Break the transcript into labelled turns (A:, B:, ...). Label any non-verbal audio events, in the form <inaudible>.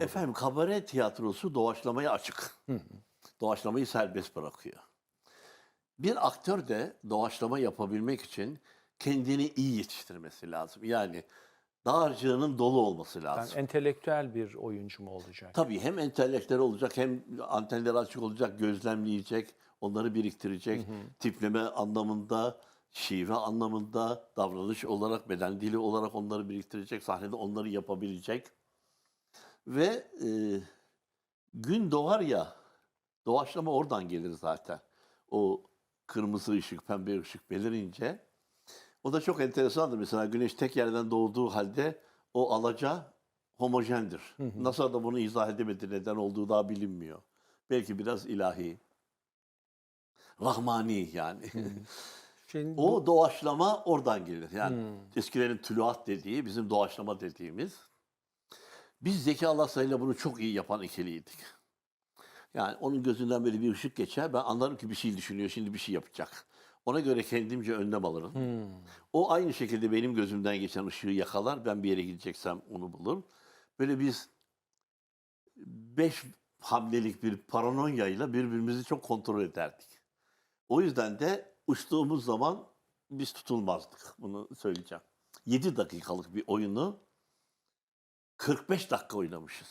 A: Efendim kabare tiyatrosu doğaçlamaya açık. Doğaçlamayı serbest bırakıyor. Bir aktör de doğaçlama yapabilmek için kendini iyi yetiştirmesi lazım. Yani dağarcığının dolu olması
B: Yani
A: lazım.
B: entelektüel bir oyuncu mu olacak?
A: Tabii hem entelektüel olacak hem antenleri açık olacak, gözlemleyecek, onları biriktirecek. Tipleme anlamında, şive anlamında, davranış olarak, beden dili olarak onları biriktirecek, sahnede onları yapabilecek. Ve e, gün doğar ya, doğaçlama oradan gelir zaten. O kırmızı ışık, pembe ışık belirince. O da çok enteresandır. Mesela güneş tek yerden doğduğu halde o alaca homojendir. NASA da bunu izah edemedi. Neden olduğu daha bilinmiyor. Belki biraz ilahi. Rahmani yani. <laughs>
B: Şimdi
A: o doğaçlama oradan gelir. Yani eskilerin tüluat dediği, bizim doğaçlama dediğimiz. Biz Zeki Alassay'la bunu çok iyi yapan ikiliydik. Yani onun gözünden böyle bir ışık geçer. Ben anlarım ki bir şey düşünüyor, şimdi bir şey yapacak. Ona göre kendimce önlem alırım. O aynı şekilde benim gözümden geçen ışığı yakalar. Ben bir yere gideceksem onu bulur. Böyle biz beş hamlelik bir paranoyayla birbirimizi çok kontrol ederdik. O yüzden de uçtuğumuz zaman biz tutulmazdık. Bunu söyleyeceğim. 7 dakikalık bir oyunu 45 dakika oynamışız.